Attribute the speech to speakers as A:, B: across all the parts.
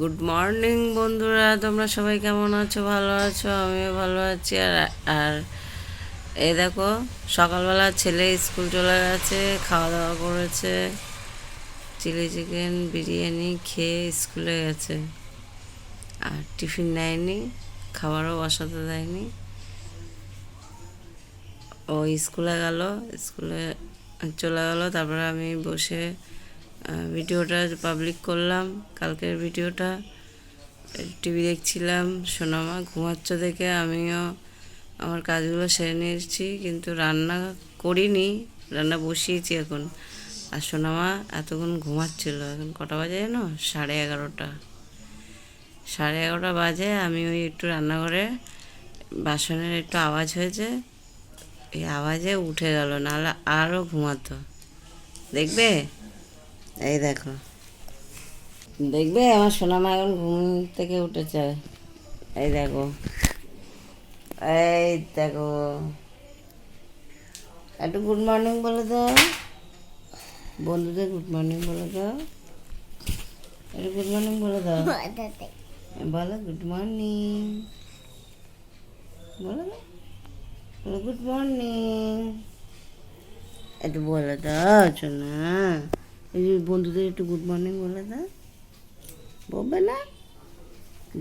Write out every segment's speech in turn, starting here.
A: Good morning বন্ধুরা। তোমরা সবাই কেমন আছো? ভালো আছো? আমিও ভালো আছি। আর আর এই দেখো, সকালবেলা ছেলে স্কুল চলে গেছে, খাওয়া দাওয়া করেছে, চিলি চিকেন, বিরিয়ানি খেয়ে স্কুলে গেছে। আর টিফিন নেয়নি খাবারও বসাতে দেয়নি। ও স্কুলে গেল, স্কুলে চলে গেল, তারপরে আমি বসে ভিডিওটা পাবলিক করলাম। কালকের ভিডিওটা টিভি দেখছিলাম, সোনামা ঘুমাচ্ছ দেখে আমিও আমার কাজগুলো সেরে নিয়েছি, কিন্তু রান্না করিনি, রান্না বসিয়েছি এখন। আর সোনামা এতক্ষণ ঘুমাচ্ছিল, এখন কটা বাজে জানো? সাড়ে এগারোটা। সাড়ে এগারোটা বাজে, আমি ওই একটু রান্নাঘরে, বাসনের একটু আওয়াজ হয়েছে, এই আওয়াজে উঠে গেল, নাহলে আরও ঘুমাতো। দেখবে? এই দেখো। দেখবে? আমার সোনামা এখন ঘুম থেকে উঠেছে। এই দেখো। এই দেখো। একটু গুড মর্নিং বলে দাও। বন্ধুদের গুড মর্নিং বলে দাও। একটু গুড মর্নিং বলে দাও। বলো গুড মর্নিং বলো গুড মর্নিং একটু বলে দাও না এই যে বন্ধুদের একটু গুড মর্নিং বলে দাও। বলবে না?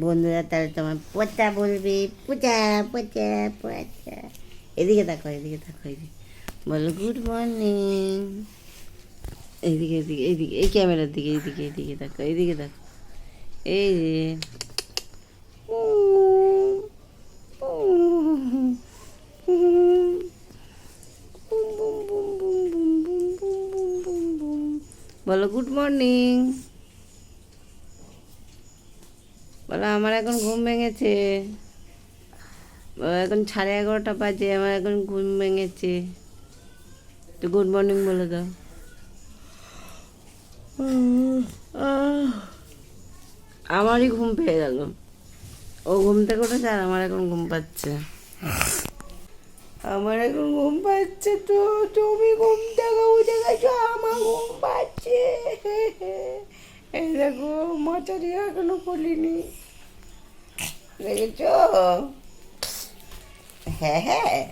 A: বন্ধুরা, তাহলে তোমার পচা বলবে। পচা পচা পচা। এদিকে দেখো এদিকে দেখো, এদিকে। বলো গুড মর্নিং এইদিকে এদিকে এইদিকে এই ক্যামেরার দিকে এইদিকে এইদিকে দেখো এইদিকে দেখো। এই যে বলো গুড মর্নিং বলো, আমার এখন ঘুম ভেঙেছে। এখন সাড়ে এগারোটা বাজে, আমার এখন ঘুম ভেঙেছে। তো গুড মর্নিং বলে দাও। আমারই ঘুম পেয়ে গেল। ও ঘুম থেকে উঠেছে আর আমার এখন ঘুম পাচ্ছে। আমার এখন ঘুম পাচ্ছে তো, তুমি ঘুম থেকে উঠে গেছো আমার ঘুম পাচ্ছে। এই দেখো মাচারি এখনও খুলিনি। দেখেছ? হ্যাঁ হ্যাঁ।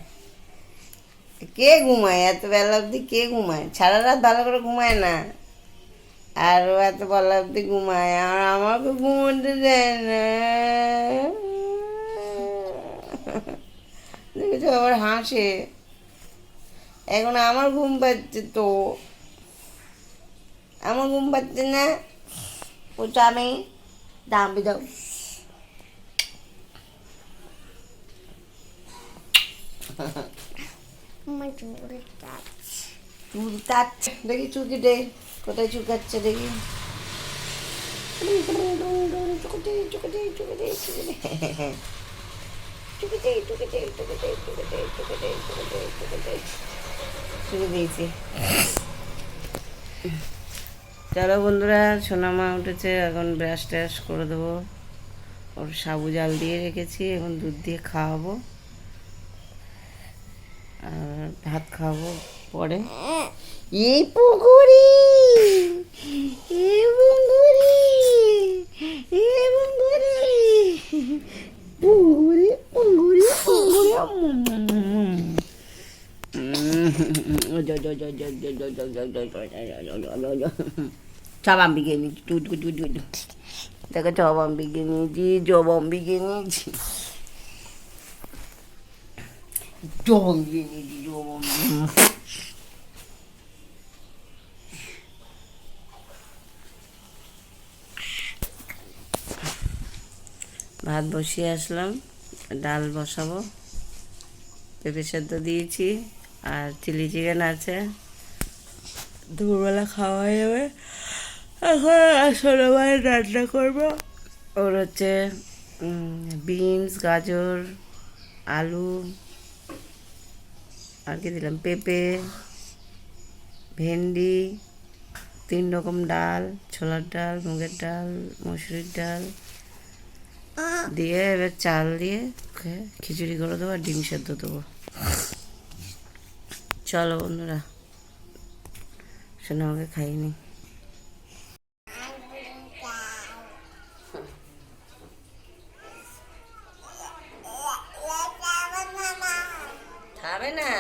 A: কে ঘুমায়? এত বেলা অবধি কে ঘুমায়? সারা রাত ভালো করে ঘুমায় না? আর এত বেলা অবধি ঘুমায়, আর আমাকে ঘুমোতে দেয় না। দেখেছ আবার হাসে। এখন আমার ঘুম পাচ্ছে তো। আমার ঘুম পাচ্ছে না। ও আমি দাবি। দাও চুল কাটছে দেখি চুলকি দে কোথায় চুলকাচ্ছে দেখি কেটে দিয়েছি চলো বন্ধুরা সোনামা উঠেছে এখন ব্রাশ ট্রাশ করে দেবো ওর সাবু জাল দিয়ে রেখেছি এখন দুধ দিয়ে খাওয়াবো আর ভাত খাওয়াবো পরে এই পুকুরি চাবাম বিগে টু টু টু টু টু দেখো চাবাম বিগে নিয়েছি জবাম বিগে ভাত বসিয়ে আসলাম, ডাল বসাবো, পেঁপে সেদ্ধ দিয়েছি। আর চিলি চিকেন আছে। দুপুরবেলা খাওয়া হয়ে যাবে এখন আসলে ভাই রান্না করব। ওর হচ্ছে বিনস গাজর আলু আর কি দিলাম পেঁপে ভেন্ডি তিন রকম ডাল ছোলার ডাল মুগের ডাল মসুরির ডাল। দিয়ে এবার চাল দিয়ে খিচুড়ি করে দেবো আর ডিম সেদ্ধ দেবো। চলো বন্ধুরা সোনামাকে খাইনি খাবে না?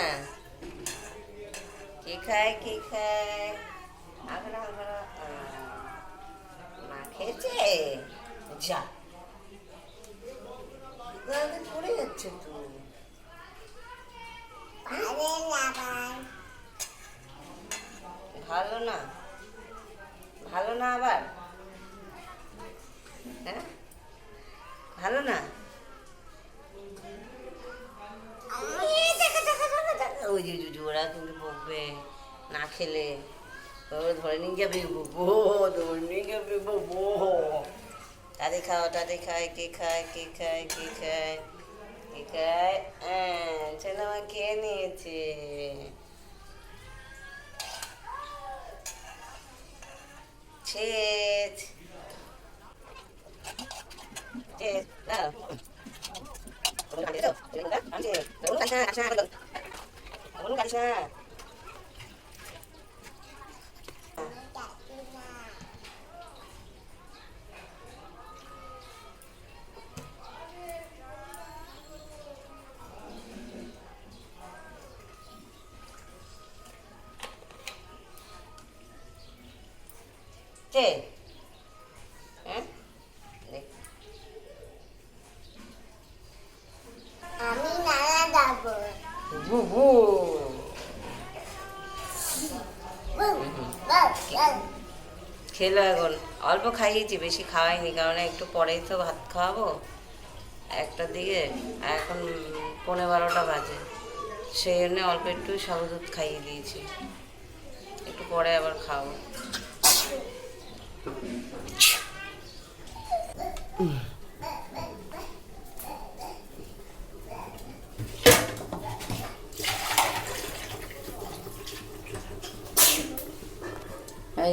A: কি খায় কি খায়? আগড়া আগড়া মা খেয়েছে? যা। না আবার? হ্যাঁ? ভালো না? ওই যে ওরা কিন্তু বকবে না খেলে। ধরে নিয়ে যাবে বো ধরে নিয়ে যাবে বো তাদের খাও তাদের খায় কে খায় কে খায় কে খায় কে খায়? হ্যাঁ ছেলে আমার খেয়ে নিয়েছে। chết chết Nào. Đúng rồi, đúng rồi. Đúng rồi, đúng rồi. Đúng rồi, đúng rồi. Đúng rồi, đúng rồi. Đúng rồi, đúng rồi. কে? হ্যাঁ?
B: আমি নানা যাব
A: বুবু। খেলো এখন। অল্প খাইয়েছি বেশি খাওয়াইনি কারণ একটু পরেই তো ভাত খাওয়াবো। একটার দিকে এখন পনেরো বারোটা বাজে। সেই জন্য অল্প একটু সাবুদুধ খাইয়ে দিয়েছি। একটু পরে আবার খাওয়াবো এই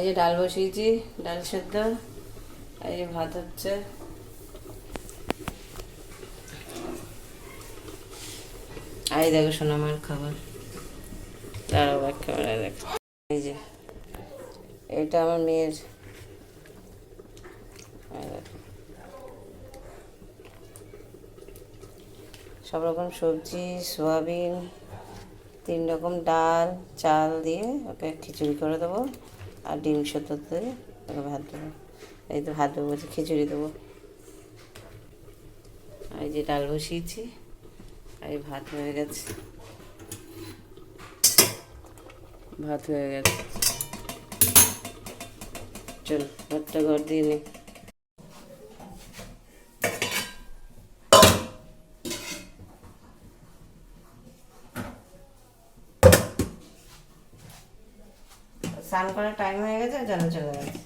A: যে ডাল বসিয়েছি, ডাল সেদ্ধ, এই যে ভাত হচ্ছে। এই দেখো সোনামার খাবার। দাঁড়াও ব্যাক ক্যামেরায় দেখো। এই যে, এটা আমার মেয়ের এই দেখো। সব রকম সবজি, সোয়াবিন, তিন রকম ডাল, চাল দিয়ে ওকে খিচুড়ি করে দেবো। আর ডিম সেদ্ধ দিয়ে ওকে ভাত দেবো। এই তো ভাত দেবো খিচুড়ি দেবো। আর এই যে ডাল বসিয়েছি, আর এই ভাত হয়ে গেছে। ভাত হয়ে গেছে। চল, ভাতটা ঘর দিয়ে নি। স্নান করার টাইম হয়ে গেছে যেন চলে গেছে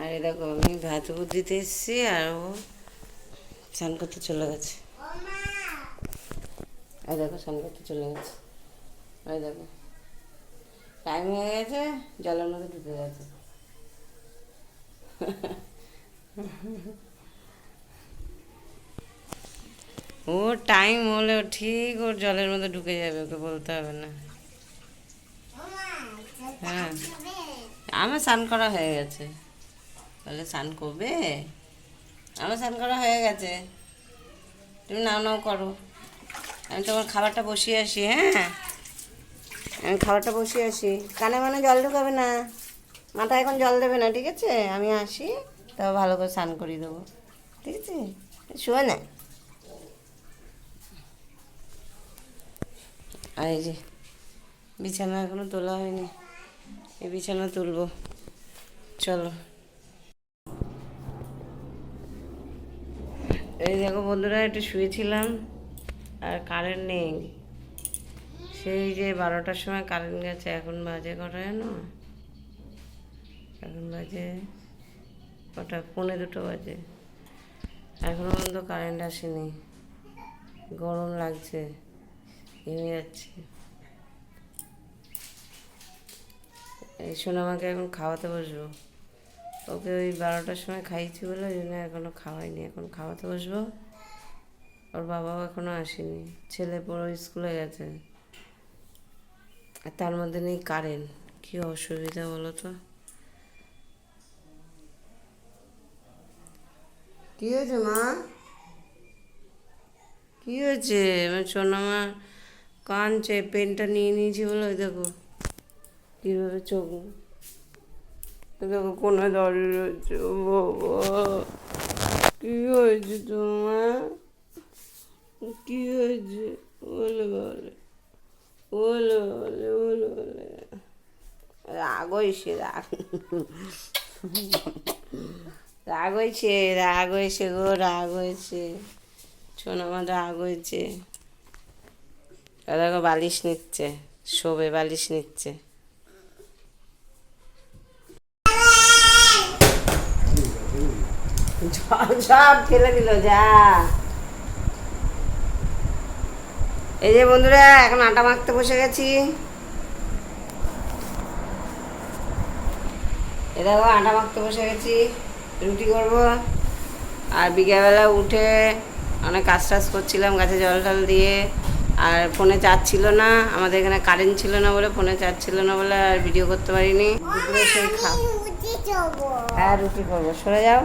A: আর দেখো, আমি উপর দিতে এসেছি আর ও স্নান করতে চলে গেছে। এই দেখো, স্নান করতে চলে গেছে। ওই দেখো টাইম হয়ে গেছে, জলের মধ্যে ঢুকে গেছে। ও টাইম হলে ঠিক ওর জলের মধ্যে ঢুকে যাবে, ওকে বলতে হবে না। হ্যাঁ আমার স্নান করা হয়ে গেছে। বলে স্নান করবে? আমার স্নান করা হয়ে গেছে। তুমি নাও নাও করো। আমি তোমার খাবারটা বসিয়ে আসি হ্যাঁ? আমি খাবারটা বসিয়ে আসি। কানে মানে জল ঢুকাবে না। মাথায় এখন জল দেবে না, ঠিক আছে? আমি আসি তাও ভালো করে স্নান করিয়ে দেবো। ঠিক আছে? শুয়ে না। আর এই যে বিছানা এখনও তোলা হয়নি। এই বিছানা তুলবো। চলো। এই দেখো বন্ধুরা, একটু শুয়েছিলাম আর কারেন্ট নেই। সেই যে বারোটার সময় কারেন্ট গেছে, এখন বাজে কটা যেন এখন বাজে কটা, পৌনে দুটো বাজে। এখনও পর্যন্ত কারেন্ট আসেনি। গরম লাগছে ভেঙে যাচ্ছে। এই শুনে আমাকে এখন খাওয়াতে বসবো। ওকে ওই বারোটার সময় খাইয়েছি বলে ওই জন্য এখনও খাওয়াইনি। এখন খাওয়াতে বসবো। ওর বাবাও এখনও আসেনি। ছেলে পড়ো স্কুলে গেছে। আর তার মধ্যে নেই কারেন্ট কী অসুবিধা বলো তো? কি হয়েছে মা? কি হয়েছে? আমার সোনামা কানছে পেনটা নিয়ে নিয়েছি বলে ওই দেখো। কীভাবে চোখ কোনো ও বাবা, কি হয়েছে তোমার? কি হয়েছে? বলে বলে বলে বলে বলে বলে। রাগ হয়েছে, রাগ। রাগ হয়েছে রাগ হয়েছে গো, রাগ হয়েছে। সোনামা রাগ হয়েছে। দেখো, বালিশ নিচ্ছে, শোবে বালিশ নিচ্ছে। সব ফেলে দিল যা। এই যে বন্ধুরা এখন আটা মাখতে বসে গেছি। এ দেখো আটা মাখতে বসে গেছি রুটি করব। আর বিকেলবেলা উঠে অনেক কাজ টাজ করছিলাম গাছে জল টল দিয়ে। আর ফোনে চার্জ ছিল না আমাদের এখানে কারেন্ট ছিল না বলে ফোনে চার্জ ছিল না বলে আর ভিডিও করতে পারিনি। দুপুরে সেই খা হ্যাঁ রুটি করব। সরে যাও।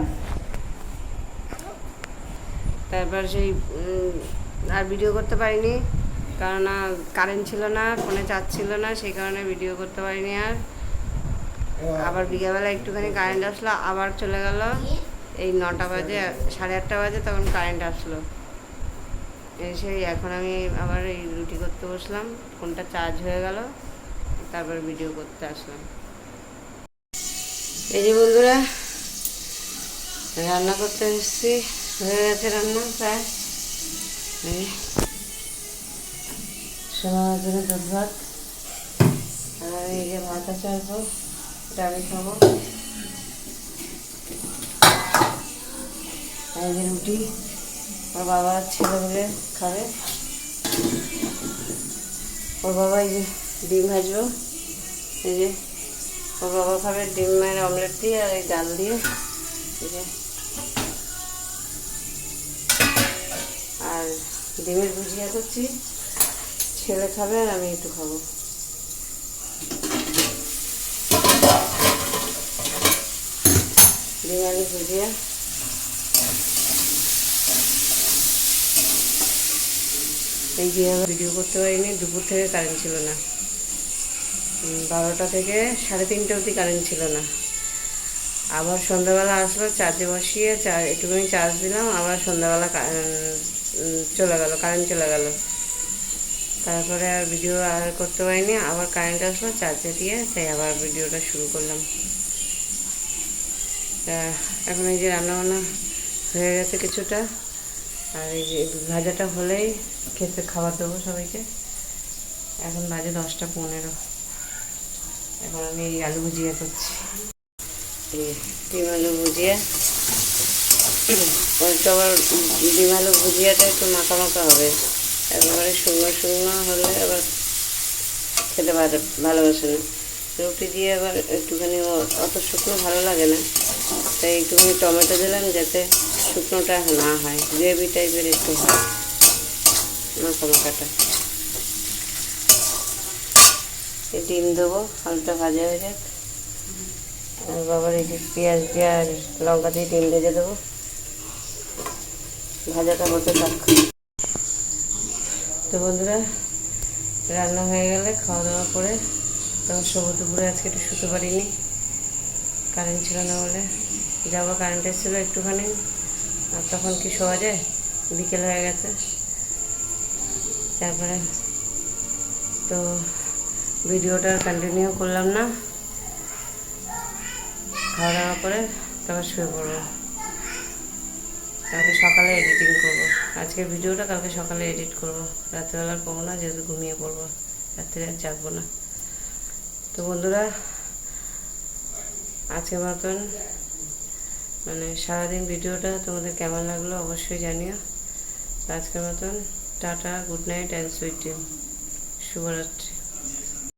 A: তারপর সেই আর ভিডিও করতে পারিনি। কারণ কারেন্ট ছিল না ফোনে চার্জ ছিল না, সেই কারণে ভিডিও করতে পারিনি আর। আবার বিকেলবেলা একটুখানি কারেন্ট আসলো, আবার চলে গেল। এই নটা বাজে, সাড়ে আটটা বাজে তখন কারেন্ট আসলো। এসে এখন আমি আবার এই রুটি করতে বসলাম ফোনটা চার্জ হয়ে গেল, তারপর ভিডিও করতে আসলাম। এই যে বন্ধুরা, রান্না করতে এসেছি। হয়ে গেছে রান্না দুধ ভাত আর এই যে ভাত আছে খাব যে রুটি ওর বাবা ছেলে মিলে খাবে ওর বাবা এই যে ডিম ভাজবো এই যে ওর বাবা খাবে ডিম ডিমের অমলেট দিয়ে আর এই ডাল দিয়ে। ডিমের ভুজিয়া করছি ছেলে খাবে আর আমি একটু খাব। ডিম আলু ভুজিয়া। এই যে আবার ভিডিও করতে পারিনি, দুপুর থেকে কারেন্ট ছিল না। বারোটা থেকে সাড়ে তিনটে অবধি কারেন্ট ছিল না। আবার সন্ধ্যাবেলা আসলো, চার্জে বসিয়ে চা একটুখানি চার্জ দিলাম, আবার সন্ধ্যাবেলা চলে গেল কারেন্ট চলে গেল। তারপরে আর ভিডিও আর করতে পারিনি, আবার কারেন্ট আসলো চার্জে দিয়ে তাই আবার ভিডিওটা শুরু করলাম। এখন এই যে রান্নাবান্না হয়ে গেছে কিছুটা, আর এই যে ভাজাটা হলেই খেতে খাবার দেবো সবাইকে। এখন বাজে দশটা পনেরো। এখন আমি এই আলু ভুজিয়া করছি। এই ডিম আলু ভুজিয়া ওইটা আবার ডিম আলু ভুজিয়াটা একটু মাখা মাখা হবে। একেবারে শুকনো শুকনো হলে আবার খেতে ভালো ভালোবাসে না। রুটি দিয়ে আবার একটুখানি অত শুকনো ভালো লাগে না। তাই একটুখানি টমেটো দিলাম যাতে শুকনোটা না হয়। গ্রেভি টাইপের একটু হয়। মাখা মাখাটা। ডিম দেবো হালকা ভাজা হয়ে যাক। আর বাবার এই পেঁয়াজ দিয়ে আর লঙ্কা দিয়ে ডিম ভেজে দেবো। ভাজাটা হতে থাক। তো বন্ধুরা, রান্না হয়ে গেলে খাওয়া দাওয়া করে তখন সবু দুপুরে, আজকে একটু শুতে পারিনি। কারেন্ট ছিল না বলে। যাব, কারেন্ট এসেছিল একটুখানি। আর তখন কি শোয়া যায়? বিকেল হয়ে গেছে। তারপরে তো ভিডিওটা কন্টিনিউ করলাম না। খাওয়া দাওয়া করে তারপর শুয়ে পড়ব কালকে সকালে এডিটিং করব। আজকের ভিডিওটা কালকে সকালে এডিট করব। রাত্রেবেলা করব না, যেহেতু ঘুমিয়ে পড়ব। রাত্রে আর জাগবো না। তো বন্ধুরা, আজকের মতন মানে সারাদিন ভিডিওটা তোমাদের কেমন লাগল অবশ্যই জানিও। আজকের মতন, tata good night and sweet dream শুভরাত্রি।